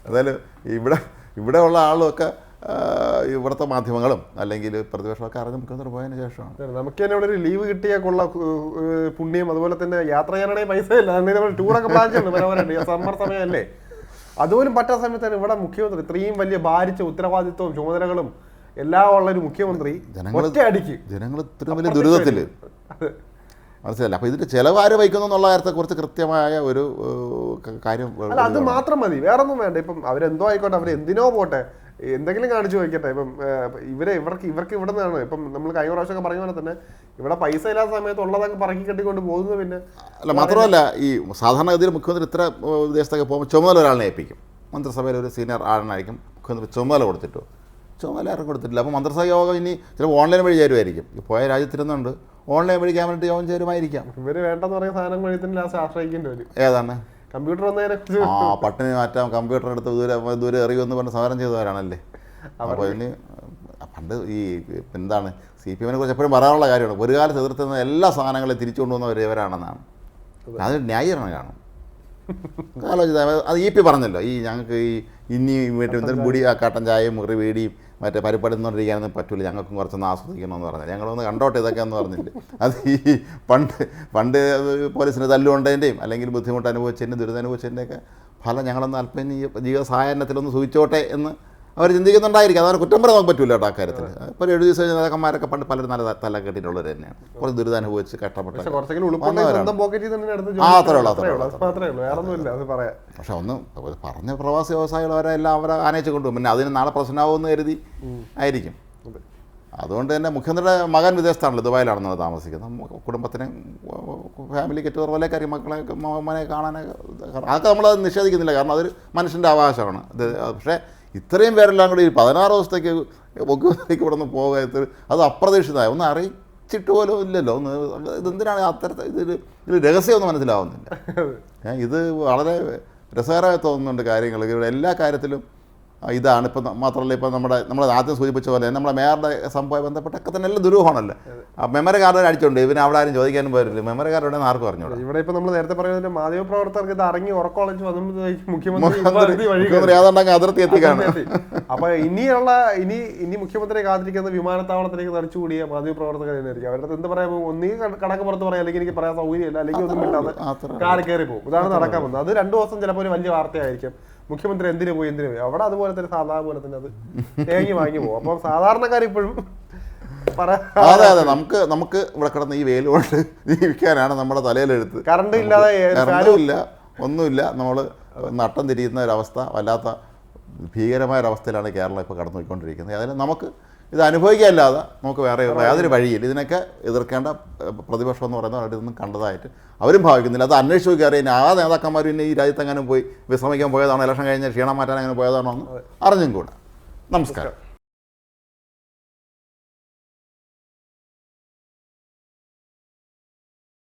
എന്തായാലും ഇവിടെ ഇവിടെ ഉള്ള ആളുമൊക്കെ ഇവിടുത്തെ മാധ്യമങ്ങളും അല്ലെങ്കിൽ പ്രതിപക്ഷമൊക്കെ അറിഞ്ഞ് മുഖ്യമന്ത്രി പോയതിന് ശേഷമാണ്. നമുക്ക് തന്നെ ഇവിടെ ഒരു ലീവ് കിട്ടിയാൽ കൊള്ള. പുണ്യം. അതുപോലെ തന്നെ യാത്ര ചെയ്യാനാണെങ്കിൽ പൈസ ഇല്ല. നമ്മൾ ടൂറൊക്കെ പ്ലാൻ ചെയ്യുന്നു മനോഹരമായിട്ട് സമ്മർ സമയമല്ലേ? അതുപോലും പറ്റാത്ത സമയത്താണ് ഇവിടെ മുഖ്യമന്ത്രി ഇത്രയും വലിയ ഭാരിച്ച ഉത്തരവാദിത്വവും ചുമതലകളും എല്ലാം ഉള്ള ഒരു മുഖ്യമന്ത്രി ജനങ്ങൾ ഒറ്റ അടിക്ക് ജനങ്ങൾ ഇത്രയും വലിയ ദുരിതത്തിൽ അതെ. മനസ്സിലല്ല അപ്പോൾ ഇതിന്റെ ചിലവാര് വഹിക്കുന്നു എന്നുള്ള കാര്യത്തെക്കുറിച്ച് കൃത്യമായ ഒരു കാര്യം അല്ല അത് മാത്രം മതി. വേറെ ഒന്നും വേണ്ട. ഇപ്പം അവരെന്തോ ആയിക്കോട്ടെ അവർ എന്തിനോ പോട്ടെ എന്തെങ്കിലും കാണിച്ചു വയ്ക്കട്ടെ ഇപ്പം ഇവരെ ഇവർക്ക് ഇവർക്ക് ഇവിടെ നിന്നാണ് ഇപ്പം നമ്മൾ കഴിഞ്ഞ പ്രാവശ്യമൊക്കെ പറഞ്ഞ പോലെ തന്നെ ഇവിടെ പൈസ ഇല്ലാത്ത സമയത്ത് ഉള്ളതൊക്കെ പറക്കി കെട്ടിക്കൊണ്ട് പോകുന്നത് പിന്നെ അല്ല മാത്രമല്ല ഈ സാധാരണഗതിയിൽ മുഖ്യമന്ത്രി ഇത്ര ദേശത്തൊക്കെ പോകുമ്പോൾ ചുമതല ഒരാളിനെ ഏൽപ്പിക്കും. മന്ത്രിസഭയിൽ ഒരു സീനിയർ ആളിനായിരിക്കും മുഖ്യമന്ത്രി ചുമതല കൊടുത്തിട്ടു. ചുമതല ആർക്കും കൊടുത്തിട്ടില്ല. അപ്പോൾ മന്ത്രിസഭ യോഗം ഇനി ചിലപ്പോൾ ഓൺലൈൻ വഴി ചേരുമായിരിക്കും. പോയ രാജ്യത്തിരുന്നുണ്ട് ഓൺലൈൻ വഴി ക്യാബിനറ്റ് യോഗം ചേരുമായിരിക്കാം. ഇവർ വേണ്ടെന്ന് പറയുന്ന സാധനം കഴിയുന്നതിന് ലാസ്റ്റ് ആശ്രയിക്കേണ്ടി വരും. ഏതാണ്? കമ്പ്യൂട്ടർ വന്നതിനെ കുറിച്ച് ആ പട്ടിണി മാറ്റാം കമ്പ്യൂട്ടർ എടുത്ത് ദൂരെ ദൂരെ എറിയുമെന്ന് പറഞ്ഞ് സമരം ചെയ്തവരാണല്ലേ? അപ്പോൾ ഇനി പണ്ട് ഈ എന്താണ് സി പി എമ്മിനെ കുറിച്ച് എപ്പോഴും പറയാനുള്ള കാര്യമാണ്. ഒരു കാലത്ത് എതിർത്തുന്ന എല്ലാ സാധനങ്ങളെയും തിരിച്ചു കൊണ്ടുവന്നവർ ഇവരാണെന്നാണ് അതിന് ന്യായീകരണം കാണും. ആലോചിച്ച അത് ഇ പി പറഞ്ഞല്ലോ. ഈ ഞങ്ങൾക്ക് ഈ ഇനി വീട്ടിൽ എന്തെങ്കിലും മുടി ആ കട്ടൻ ചായയും മുറി വീടിയും മറ്റേ പരിപ്പെടുന്നോണ്ടിരിക്കാനൊന്നും പറ്റില്ല ഞങ്ങൾക്കും കുറച്ചൊന്ന് ആസ്വദിക്കണമെന്ന് പറഞ്ഞത് ഞങ്ങളൊന്ന് കണ്ടോട്ടെ ഇതൊക്കെ എന്ന് പറഞ്ഞില്ല. അത് ഈ പണ്ട് പണ്ട് പോലീസിന് തല്ലുകൊണ്ടതിന്റെയും അല്ലെങ്കിൽ ബുദ്ധിമുട്ട് അനുഭവിച്ചതിന്റെ ദുരിതം അനുഭവിച്ചതിന്റെയൊക്കെ ഫലം ഞങ്ങളൊന്ന് അല്പം ജീവിത സഹായത്തിലൊന്ന് സൂചിച്ചോട്ടെ എന്ന് അവർ ചിന്തിക്കുന്നുണ്ടായിരിക്കും. അതാണ് കുറ്റം പറയാൻ നമുക്ക് പറ്റില്ല കേട്ടോ അക്കാര്യത്തിൽ ഇപ്പോൾ എഴുതി ദിവസം നേതാക്കന്മാരൊക്കെ പണ്ട് പലരും നല്ല തല കെട്ടിയിട്ടുള്ളവർ തന്നെയാണ്. കുറച്ച് ദുരിതം അനുഭവിച്ച് കഷ്ടപ്പെട്ട ആ, അത്രേ ഉള്ളൂ, അത്രേ ഉള്ളൂ, പക്ഷെ ഒന്ന് പറഞ്ഞ പ്രവാസി വ്യവസായികൾ അവരെല്ലാം അവരെ ആനയിച്ചു കൊണ്ടുപോകും പിന്നെ അതിന് നാളെ പ്രശ്നമാവുമെന്ന് കരുതി ആയിരിക്കും. അതുകൊണ്ട് തന്നെ മുഖ്യമന്ത്രിയുടെ മകൻ വിദേശത്താണല്ലോ ദുബായിലാണെന്ന് താമസിക്കുന്നത്. കുടുംബത്തിനെ ഫാമിലി ഗെറ്റ് പോലെ കാര്യം മക്കളെ മോനെ കാണാനൊക്കെ അതൊക്കെ നമ്മളത് നിഷേധിക്കുന്നില്ല. കാരണം അതൊരു മനുഷ്യന്റെ അവകാശമാണ് പക്ഷേ ഇത്രയും പേരെല്ലാം കൂടി പതിനാറ് ദിവസത്തേക്ക് മുഖ്യമന്ത്രിക്ക് ഇവിടെ നിന്ന് പോകുക അത് അപ്രതീക്ഷിതമായി. ഒന്ന് അറിയിച്ചിട്ട് പോലും ഇല്ലല്ലോ. ഒന്ന് ഇതെന്തിനാണ് അത്തരത്തിൽ ഇതിൽ ഇതിൽ രഹസ്യമൊന്നും മനസ്സിലാവുന്നില്ല. ഇത് വളരെ രസകരമായി തോന്നുന്നുണ്ട് കാര്യങ്ങൾ. എല്ലാ കാര്യത്തിലും ഇതാണ് ഇപ്പം മാത്രമല്ല ഇപ്പം നമ്മുടെ നമ്മൾ ആദ്യം സൂചിപ്പിച്ച പോലെ നമ്മുടെ മേയറുടെ സംഭവം ബന്ധപ്പെട്ടൊക്കെ തന്നെ എല്ലാം ദുരൂഹമാണല്ലോ. ആ മെമ്മറി കാർഡ് അടിച്ചുകൊണ്ട് ഇവന് അവിടെ ആരും ചോദിക്കാനും പോയില്ല മെമ്മറി കാർഡ് ഇവിടെ ആർക്കും അറിഞ്ഞോളൂ ഇവിടെ ഇപ്പം നമ്മൾ നേരത്തെ പറയുന്നത് മാധ്യമപ്രവർത്തകർക്ക് ഇത് ഇറങ്ങി ഉറക്കോളച്ച് വന്നപ്പോഴത്തേക്ക് മുഖ്യമന്ത്രി ഏതാണ്ടൊക്കെ അതിർത്തി എത്തിക്കാണ് എത്തി. അപ്പൊ ഇനിയുള്ള ഇനി ഇനി മുഖ്യമന്ത്രി കാത്തിരിക്കുന്ന വിമാനത്താവളത്തിലേക്ക് തടിച്ചുകൂടിയ മാധ്യമപ്രവർത്തകർ തന്നെയായിരിക്കും അവരുടെ എന്ത് പറയാ ഒന്നീ കണക്ക് പുറത്ത് പറയാം അല്ലെങ്കിൽ എനിക്ക് പറയാൻ സൗകര്യമില്ല അല്ലെങ്കിൽ ഒന്നും കിട്ടാതെ കാറി കയറി പോകും. ഇതാണ് നടക്കാൻ പോകുന്നത്. അത് രണ്ടു ദിവസം ചിലപ്പോൾ ഒരു വലിയ വാർത്തയായിരിക്കും. മുഖ്യമന്ത്രി എന്തിനു പോയി എന്തിനു പോയി? അവിടെ അതുപോലെ തന്നെ സാധാരണ പോലെ തന്നെ അത് തേങ്ങി വാങ്ങി പോകും. അപ്പം സാധാരണക്കാർ ഇപ്പോഴും അതെ അതെ. നമുക്ക് നമുക്ക് ഇവിടെ കിടന്ന് ഈ വെയിൽ കൊണ്ട് ജീവിക്കാനാണ് നമ്മുടെ തലയിലെടുത്ത് കറണ്ട് ഇല്ലാതെ ഇല്ല ഒന്നുമില്ല. നമ്മൾ നട്ടം തിരിയുന്ന ഒരവസ്ഥ വല്ലാത്ത ഭീകരമായ ഒരവസ്ഥയിലാണ് കേരളം ഇപ്പോൾ കടന്നുപോയിക്കൊണ്ടിരിക്കുന്നത്. അതിൽ നമുക്ക് ഇത് അനുഭവിക്കാനില്ലാതെ നമുക്ക് വേറെ യാതൊരു വഴിയില്ല. ഇതിനൊക്കെ എതിർക്കേണ്ട പ്രതിപക്ഷം എന്ന് പറയുന്നത് അവരുടെ ഇതൊന്നും കണ്ടതായിട്ട് അവരും ഭാവിക്കുന്നില്ല. അത് അന്വേഷിച്ച് നോക്കി ആ നേതാക്കന്മാരും ഇനി ഈ രാജ്യത്ത് അങ്ങനെ പോയി വിശ്രമിക്കാൻ പോയതാണോ ഇലക്ഷൻ കഴിഞ്ഞ് ക്ഷീണം മാറ്റാൻ അങ്ങനെ പോയതാണോ എന്ന് അറിഞ്ഞും കൂടെ. നമസ്കാരം.